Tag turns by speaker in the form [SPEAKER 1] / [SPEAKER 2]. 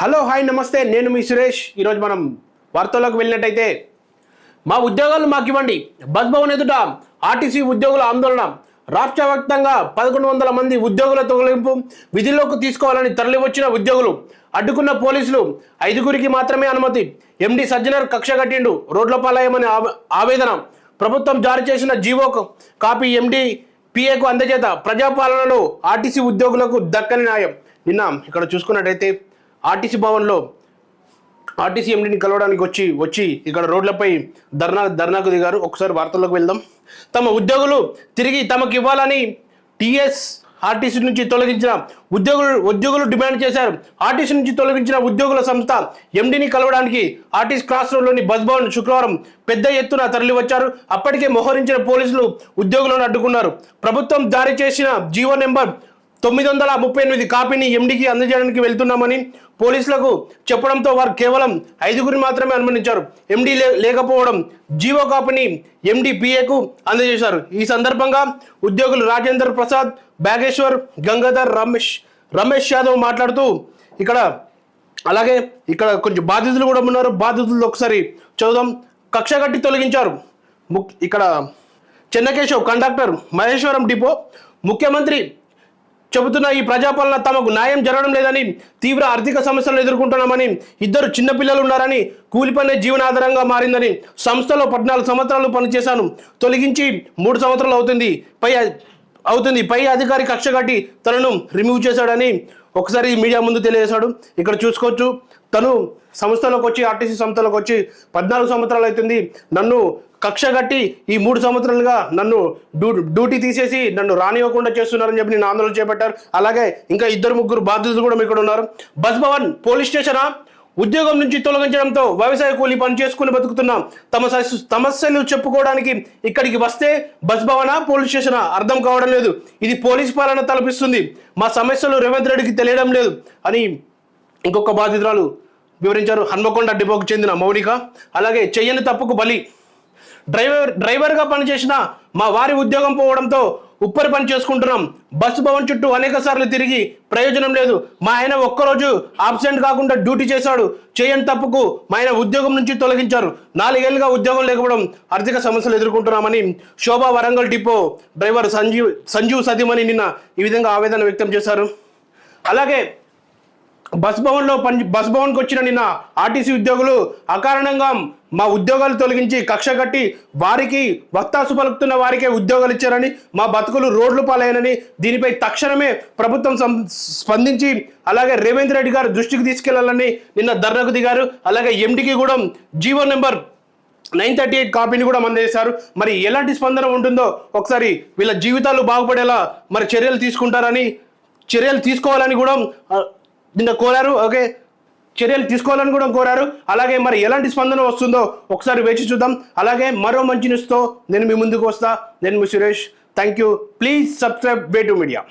[SPEAKER 1] Hello hi నమస్తే. నేను మీ సురేష్. ఈరోజు మనం వార్తల్లోకి వెళ్ళినట్టయితే మా ఉద్యోగాలు మాకు ఇవ్వండి. బస్ భవన్ ఎదుట ఆర్టీసీ ఉద్యోగుల ఆందోళన. రాష్ట్ర వ్యాప్తంగా పదకొండు వందల మంది ఉద్యోగుల తొలగింపు విధుల్లోకి తీసుకోవాలని తరలివచ్చిన ఉద్యోగులు అడ్డుకున్న పోలీసులు ఐదుగురికి మాత్రమే అనుమతి. ఎండి సజ్జనర్ కక్ష కట్టిండు. రోడ్ల పాలయమని ఆవేదన. ప్రభుత్వం జారీ చేసిన జీవో కాపీ ఎండి పిఏకు అందజేత ప్రజాపాలనలో ఆర్టీసీ ఉద్యోగులకు దక్కని న్యాయం. నిన్న ఇక్కడ చూసుకున్నట్టయితే ఆర్టీసీ భవన్లో ఆర్టీసీ ఎండీని కలవడానికి వచ్చి వచ్చి ఇక్కడ రోడ్లపై ధర్నా ధర్నాకు దిగారు. ఒకసారి వార్తల్లోకి వెళ్దాం. తమ ఉద్యోగులు తిరిగి తమకు ఇవ్వాలని టీఎస్ ఆర్టీసీ నుంచి తొలగించిన ఉద్యోగులు ఉద్యోగులు డిమాండ్ చేశారు. ఆర్టీసీ నుంచి తొలగించిన ఉద్యోగుల సంస్థ ఎండీని కలవడానికి ఆర్టీసీ క్రాస్ రోడ్లోని బస్ భవన్ శుక్రవారం పెద్ద ఎత్తున తరలి వచ్చారు అప్పటికే మోహరించిన పోలీసులు ఉద్యోగులను అడ్డుకున్నారు. ప్రభుత్వం జారీ చేసిన జీవో నెంబర్ తొమ్మిది వందల ముప్పై ఎనిమిది కాపీని ఎండికి అందజేయడానికి వెళ్తున్నామని పోలీసులకు చెప్పడంతో వారు కేవలం ఐదుగురిని మాత్రమే అనుమతించారు. ఎండి లేకపోవడం జీవో కాపీని ఎండి పిఏకు అందజేశారు. ఈ సందర్భంగా ఉద్యోగులు రాజేంద్ర ప్రసాద్ బాగేశ్వర్ గంగాధర్ రమేష్ రమేష్ యాదవ్ మాట్లాడుతూ ఇక్కడ అలాగే ఇక్కడ కొంచెం బాధితులు కూడా ఉన్నారు. బాధితులు ఒకసారి చదువుదాం. కక్ష కట్టి తొలగించారు. ముక్ ఇక్కడ చెన్నకేశవ్ కండక్టర్ మహేశ్వరం డిపో ముఖ్యమంత్రి చెబుతున్న ఈ ప్రజాపాలన తమకు న్యాయం జరగడం లేదని తీవ్ర ఆర్థిక సమస్యలు ఎదుర్కొంటున్నామని ఇద్దరు చిన్నపిల్లలు ఉన్నారని కూలి పనే జీవనాధారంగా మారిందని సంస్థలో పద్నాలుగు సంవత్సరాలు పనిచేశాను. తొలగించి మూడు సంవత్సరాలు అవుతుంది. పై అవుతుంది. పై అధికారి కక్ష కట్టి తనను రిమూవ్ చేశాడని ఒకసారి మీడియా ముందు తెలియజేశాడు. ఇక్కడ చూసుకోవచ్చు తను సంస్థలోకి వచ్చి ఆర్టీసీ సంస్థలోకి వచ్చి పద్నాలుగు సంవత్సరాలు అవుతుంది. నన్ను కక్ష కట్టి ఈ మూడు సంవత్సరాలుగా నన్ను డ్యూ డ్యూటీ తీసేసి నన్ను రానివ్వకుండా చేస్తున్నారని చెప్పి నేను ఆందోళన చేపట్టారు. అలాగే ఇంకా ఇద్దరు ముగ్గురు బాధితులు కూడా ఇక్కడ ఉన్నారు బస్ భవన్ పోలీస్ స్టేషనా? ఉద్యోగం నుంచి తొలగించడంతో వ్యవసాయ కూలీ పని చేసుకుని బతుకుతున్నాం. తమ సమస్యలు చెప్పుకోవడానికి ఇక్కడికి వస్తే బస్ భవనా పోలీస్ స్టేషనా? అర్థం కావడం లేదు. ఇది పోలీస్ పాలన తలపిస్తుంది. మా సమస్యలు రేవంత్ రెడ్డికి తెలియడం లేదు అని ఇంకొక బాధితురాలు వివరించారు. హన్మకొండ డిపోకు చెందిన మౌనిక. అలాగే చెయ్యని తప్పుకు బలి. డ్రైవర్ డ్రైవర్గా పనిచేసిన మా వారి ఉద్యోగం పోవడంతో ఉప్పరి పని చేసుకుంటున్నాం. బస్సు భవన్ చుట్టూ అనేక సార్లు తిరిగి ప్రయోజనం లేదు. మా ఆయన ఒక్కరోజు ఆబ్సెంట్ కాకుండా డ్యూటీ చేశాడు. చేయని తప్పుకు మా ఆయన ఉద్యోగం నుంచి తొలగించారు. నాలుగేళ్ళుగా ఉద్యోగం లేకపోవడం ఆర్థిక సమస్యలు ఎదుర్కొంటున్నామని శోభా వరంగల్ డిపో డ్రైవర్ సంజీవ్ సంజీవ్ సతీమణి నిన్న ఈ విధంగా ఆవేదన వ్యక్తం చేశారు. అలాగే బస్ భవన్లో పని బస్ భవన్కి వచ్చిన నిన్న ఆర్టీసీ ఉద్యోగులు అకారణంగా మా ఉద్యోగాలు తొలగించి కక్ష కట్టి వారికి వత్తాసు పలుకుతున్న వారికే ఉద్యోగాలు ఇచ్చారని మా బతుకులు రోడ్లు పాలైనని దీనిపై తక్షణమే ప్రభుత్వం స్పందించి అలాగే రేవేంద్ర రెడ్డి గారు దృష్టికి తీసుకెళ్ళాలని నిన్న ధర్నకు దిగారు. అలాగే ఎండికి కూడా GO number nine thirty eight కాపీని కూడా అందజేశారు. మరి ఎలాంటి స్పందన ఉంటుందో ఒకసారి వీళ్ళ జీవితాలు బాగుపడేలా మరి చర్యలు తీసుకుంటారని చర్యలు తీసుకోవాలని కూడా నిన్న కోరారు. ఓకే చర్యలు తీసుకోవాలని కూడా కోరారు. అలాగే మరి ఎలాంటి స్పందన వస్తుందో ఒకసారి వేచి చూద్దాం. అలాగే మరో మంచి న్యూస్తో నేను మీ ముందుకు వస్తా. నేను మీ Suresh. Thank you please subscribe way to media